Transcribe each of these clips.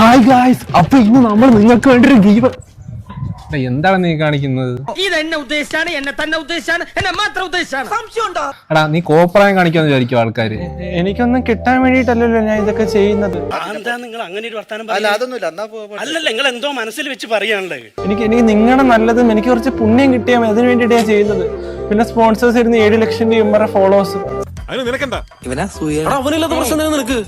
Hi guys അപ്പൊ ഇന്ന് നമ്മൾ നിങ്ങൾക്ക് വേണ്ടി ഒരു ഗീവ്. എടാ, എന്താണ് നീ കാണിക്കുന്നത്? ഇത് എന്നെ ഉദ്ദേശിച്ചാണ് എന്നെ തന്നെ ഉദ്ദേശിച്ചാണ് എന്നെ മാത്രം ഉദ്ദേശിച്ചാണ് സംശയമുണ്ടോ എടാ നീ കോപ്രായം കാണിക്കാന്ന് വിചാരിക്കും ആൾക്കാര്? എനിക്കൊന്നും കിട്ടാൻ വേണ്ടിട്ടല്ലല്ലോ ഞാൻ ഇതൊക്കെ ചെയ്യുന്നത്. എന്താ നിങ്ങൾ അങ്ങനെ ഒരു വർത്താനം അല്ല? അതൊന്നുമില്ല എന്നാ പോ- പോ- അല്ലല്ല നിങ്ങൾ എന്തോ മനസ്സിൽ വെച്ച് പറയാനുള്ളത്? എനിക്ക് എനിക്ക് നിങ്ങളുടെ നല്ലതും എനിക്ക് കുറച്ച് പുണ്യം കിട്ടിയാൽ മതി അതിന് വേണ്ടിയിട്ട് ഞാൻ ചെയ്യുന്നത്. പിന്നെ സ്പോൺസേഴ്സ് ഇരുന്ന് ഏഴ് ലക്ഷം രൂപ ഫോളോവേഴ്സ് അവനില്ലാത്ത പ്രശ്നം നിനക്ക്?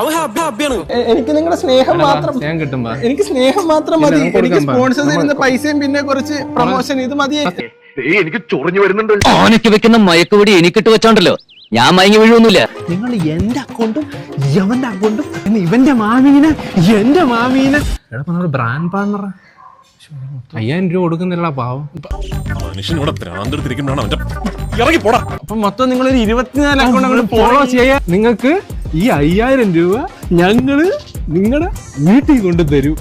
അവൻ ഹാപ്പി ഹാപ്പിയാണ് എനിക്ക് നിങ്ങളുടെ സ്നേഹം മാത്രം സ്നേഹം കിട്ടുമ്പോ. എനിക്ക് സ്നേഹം മാത്രം മതി. എനിക്ക് സ്പോൺസർ സ്പോൺസേഴ്സ് ഇരുന്ന പൈസയും പിന്നെ കുറച്ച് പ്രൊമോഷൻ ഇത് മതി. ഓനയ്ക്ക് വെക്കുന്ന മയക്കുപൊടി എനിക്കിട്ട് വെച്ചോണ്ടല്ലോ. ഞാൻ മയങ്ങി വീഴൊന്നുമില്ല നിങ്ങൾ എന്റെ അക്കൗണ്ടും യവന്റെ അക്കൗണ്ടും പിന്നെ ഇവന്റെ മാമീനെ എന്റെ മാമീനെ. എടാ നമ്മുടെ ബ്രാൻഡ് പാർട്ണർ അയ്യായിരം രൂപ കൊടുക്കുന്നില്ല പാവം. മനുഷ്യനോട് ഭ്രാന്തെടുത്തിരിക്കുന്നതാണ് അവന്റെ ഇറങ്ങി പോടാ അപ്പൊ മൊത്തം നിങ്ങൾ ഒരു ഇരുപത്തിനാല് അക്കൗണ്ട് അങ്ങോട്ട് ഫോളോ ചെയ്യാ. നിങ്ങൾക്ക് ഈ അയ്യായിരം രൂപ ഞങ്ങൾ നിങ്ങളുടെ വീട്ടിൽ കൊണ്ട് തരൂ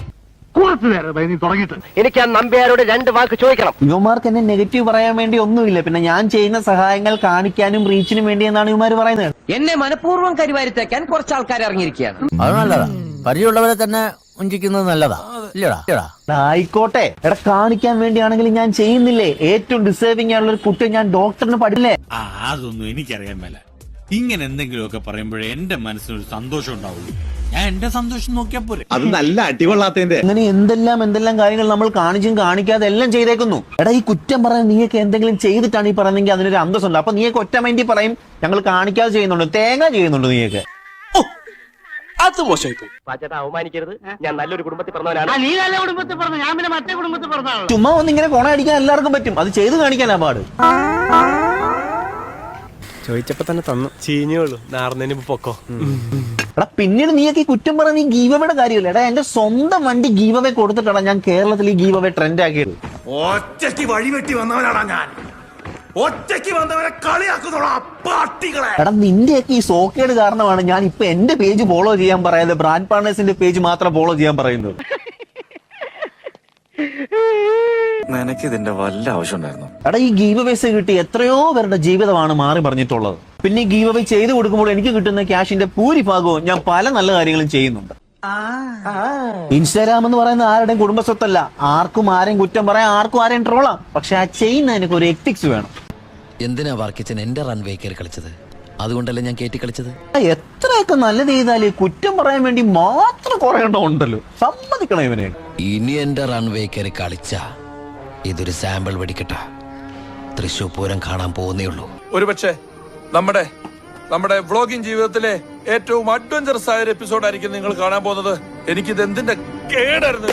എനിക്ക് ആ നമ്പ്യാരോട് രണ്ട് വാക്ക് ചോദിക്കണം. യുവമാർക്ക് എന്നെ നെഗറ്റീവ് പറയാൻ വേണ്ടി ഒന്നുമില്ല. പിന്നെ ഞാൻ ചെയ്യുന്ന സഹായങ്ങൾ കാണിക്കാനും റീച്ചിനും വേണ്ടി എന്നാണ് യുവമാർ പറയുന്നത്. എന്നെ മനഃപൂർവം കരിവാരിത്തേക്കാൻ കുറച്ച് ആൾക്കാർ ഇറങ്ങിയിരിക്കുകയാണ്. അത് നല്ലതാ. പരിചയമുള്ളവരെ തന്നെ വഞ്ചിക്കുന്നത് നല്ലതാ. ഇല്ലടാ ആയിക്കോട്ടെ. എടാ കാണിക്കാൻ വേണ്ടിയാണെങ്കിൽ ഞാൻ ചെയ്യുന്നില്ലേ? ഏറ്റവും ഡിസേർവിംഗ് ആയുള്ള ഒരു കുട്ടി ഞാൻ ഡോക്ടറിന് പഠില്ലേ ആ അതൊന്നും എനിക്കറിയാൻ മേല. ഇങ്ങനെ എന്തെങ്കിലുമൊക്കെ പറയുമ്പോഴേ എന്റെ മനസ്സിനൊരു സന്തോഷം ഉണ്ടാവുള്ളൂ. ഞാൻ എന്റെ സന്തോഷം നോക്കിയാ പോരെ. അത് നല്ല അടികൊള്ളാത്തതിന്റെ. അങ്ങനെ എന്തെല്ലാം എന്തെല്ലാം കാര്യങ്ങൾ നമ്മൾ കാണിച്ചും കാണിക്കാതെ എല്ലാം ചെയ്തേക്കുന്നു. എടാ ഈ കുറ്റം പറയാൻ നീയൊക്കെ എന്തെങ്കിലും ചെയ്തിട്ടാണ് ഈ പറയുന്നെങ്കിൽ അതിനൊരു അന്തസ്സുണ്ട്. അപ്പൊ നീയൊക്കെ ഒറ്റ മൈൻഡി പറയും ഞങ്ങൾ കാണിക്കാതെ ചെയ്യുന്നുണ്ട്. തേങ്ങ ചെയ്യുന്നുണ്ട് നീയൊക്കെ. അത് അവമാനിക്കരുത്. ഞാൻ നല്ലൊരു കുടുംബത്തിൽ പറഞ്ഞവനാണ്. നീ നല്ല കുടുംബത്തിൽ പറഞ്ഞു. ഞാൻ പിന്നെ മറ്റേ കുടുംബത്തിൽ പറഞ്ഞാണല്ലോ ചുമ്മാ ഒന്ന് ഇങ്ങനെ കൊണ അടിക്കാൻ എല്ലാവർക്കും പറ്റും. അത് ചെയ്ത് കാണിക്കാനാ പാട്. ചോദിച്ചപ്പോ തന്നെ തന്നു. ചീഞ്ഞോളൂ നാർന്നതിന് ഇപ്പൊ പൊക്കോ. എടാ പിന്നീട് നീയൊക്കെ ഈ കുറ്റം പറഞ്ഞ നീ ഗീവയുടെ കാര്യമില്ല? എടാ എന്റെ സ്വന്തം വണ്ടി ഗീവവേ കൊടുത്തിട്ടാണ് ഞാൻ കേരളത്തിൽ ഈ ഗീവവേ ട്രെൻഡ് ആക്കിയത്. ഒറ്റയ്ക്ക് വഴിവെട്ടി വന്നവനാണ് ഞാൻ. ഒറ്റയ്ക്ക് വന്നവരെ കളിയാക്കുന്നോളാ പാട്ടികളെ എടാ നിന്റെയൊക്കെ ഈ സോക്കേട് കാരണമാണ് ഞാൻ ഇപ്പൊ എന്റെ പേജ് ഫോളോ ചെയ്യാൻ പറയാതെ ബ്രാൻഡ് പാർട്ണേഴ്സിന്റെ പേജ് മാത്രം ഫോളോ ചെയ്യാൻ പറയുന്നത്. നിനക്ക് ഇതിന്റെ വല്ല ആവശ്യം ഉണ്ടായിരുന്നു എടാ ഈ ഗീവ് വേസ് കിട്ടി എത്രയോ പേരുടെ ജീവിതമാണ് മാറി പറഞ്ഞിട്ടുള്ളത്. പിന്നെ ഈ ഗീവ് വേ ചെയ്ത് കൊടുക്കുമ്പോൾ എനിക്ക് കിട്ടുന്ന ക്യാഷിന്റെ ഭൂരിഭാഗവും ഞാൻ പല നല്ല കാര്യങ്ങളും ചെയ്യുന്നുണ്ട്. ഇൻസ്റ്റാഗ്രാം എന്ന് പറയുന്നത് ആരുടെയും കുടുംബസ്വത്തല്ല. ആർക്കും ആരെയും കുറ്റം പറയാം ആർക്കും ആരെയും ട്രോളാം പക്ഷെ ആ ചെയ്യുന്നതിനൊക്കെ ഒരു എത്തിക്സ് വേണം. എന്തിനാ വർക്കിച്ചൻ എന്റെ റൺവേ കയറി കളിച്ചത്? അതുകൊണ്ടല്ലേ ഞാൻ കയറ്റി കളിച്ചത്? എത്രയൊക്കെ നല്ലത് ചെയ്താൽ കുറ്റം പറയാൻ വേണ്ടി മാത്രം കുറയേണ്ടതുണ്ടല്ലോ സമ്മതിക്കണം ഇവനെ. ഇനി എന്റെ റൺവേ കയറി കളിച്ച ഇതൊരു സാമ്പിൾ വെടിക്കട്ട. തൃശൂർ പൂരം കാണാൻ പോകുന്നേ ഉള്ളൂ. ഒരുപക്ഷെ നമ്മുടെ നമ്മുടെ വ്ളോഗിംഗ് ജീവിതത്തിലെ ഏറ്റവും അഡ്വഞ്ചറസ് ആയ ഒരു എപ്പിസോഡായിരിക്കും നിങ്ങൾ കാണാൻ പോകുന്നത്. എനിക്കിത് എന്തിന്റെ കേടായിരുന്നു